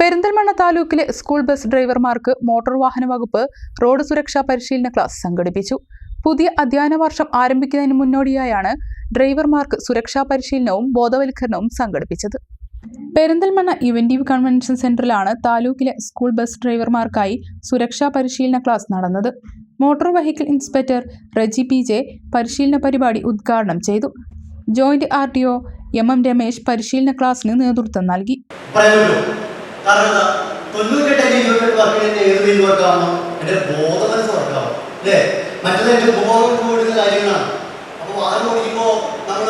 പെരിന്തൽമണ്ണ താലൂക്കിലെ school bus ഡ്രൈവർമാർക്ക് motor വാഹന വകുപ്പ് റോഡ് സുരക്ഷാ പരിശീലന ക്ലാസ് സംഘടിപ്പിച്ചു. പുതിയ അധ്യയന വർഷം ആരംഭിക്കുന്നതിന് മുന്നോടിയായാണ് ഡ്രൈവർമാർക്ക് സുരക്ഷാ പരിശീലനവും ബോധവൽക്കരണവും സംഘടിപ്പിച്ചത്. പെരിന്തൽമണ്ണ ഇവന്റീവ് കൺവെൻഷൻ സെന്ററിലാണ് താലൂക്കിലെ സ്കൂൾ ബസ് ഡ്രൈവർമാർക്കായി സുരക്ഷാ പരിശീലന ക്ലാസ് നടന്നത്. Motor vehicle inspector Reji P J പരിശീലന പരിപാടി ഉദ്ഘാടനം ചെയ്തു. Joint R T O M M Ramesh പരിശീലന ക്ലാസ്സിന് നേതൃത്വം നൽകി. കാരണം എന്താ തൊണ്ണൂറ്റെട്ട് അഞ്ച് ഇരുപത്തെട്ട് വർക്കിന്റെ ഏത് മീൻ വർക്കാവണം എന്റെ ബോധമനസ് വർക്കാവണം അല്ലേ? മറ്റത് എന്റെ ബോധം കൂടുന്ന കാര്യങ്ങളാണ്. അപ്പൊ വാഹനം ഓടിക്കുമ്പോ നമ്മൾ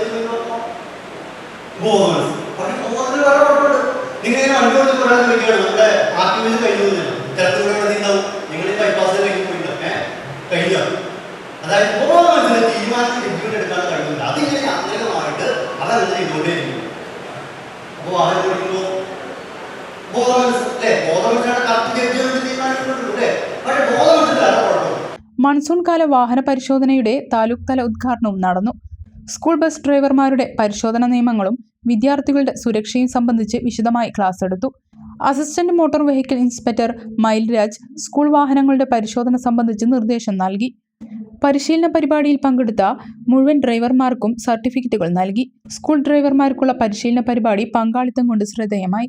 ഏത് മീൻ വർക്കാം ബോധമനസ് പക്ഷെ ബോധത്തിന് വേറെ കുഴപ്പമുണ്ട്. നിങ്ങൾ ഇങ്ങനെ വണ്ടി ഓടിച്ച് പറയാൻ ചോദിക്കുകയാണ് നമ്മുടെ കഴിഞ്ഞു ചിലപ്പോൾ ഇവിടെ ഉണ്ടാവും. നിങ്ങൾ കഴിഞ്ഞു പോയില്ല ഏഹ് കഴിഞ്ഞ അതായത് ബോധമനസ്സിന് തീരുമാനത്തിൽ എക്സിക്യൂട്ട് എടുക്കാൻ കഴിയുന്നില്ല അതിങ്ങനെ യാന്ത്രികമായിട്ട് അതങ്ങനെ ചെയ്തുകൊണ്ടേയിരിക്കും. അപ്പൊ വാഹനം ഓടിക്കുമ്പോൾ മൺസൂൺ കാല വാഹന പരിശോധനയുടെ താലൂക്ക് തല ഉദ്ഘാടനവും നടന്നു. സ്കൂൾ ബസ് ഡ്രൈവർമാരുടെ പരിശോധന നിയമങ്ങളും വിദ്യാർത്ഥികളുടെ സുരക്ഷയും സംബന്ധിച്ച് വിശദമായി ക്ലാസ് എടുത്തു. Assistant motor vehicle inspector Mailraj school വാഹനങ്ങളുടെ പരിശോധന സംബന്ധിച്ച് നിർദ്ദേശം നൽകി. പരിശീലന പരിപാടിയിൽ പങ്കെടുത്ത മുഴുവൻ ഡ്രൈവർമാർക്കും സർട്ടിഫിക്കറ്റുകൾ നൽകി. സ്കൂൾ ഡ്രൈവർമാർക്കുള്ള പരിശീലന പരിപാടി പങ്കാളിത്തം കൊണ്ട് ശ്രദ്ധേയമായി.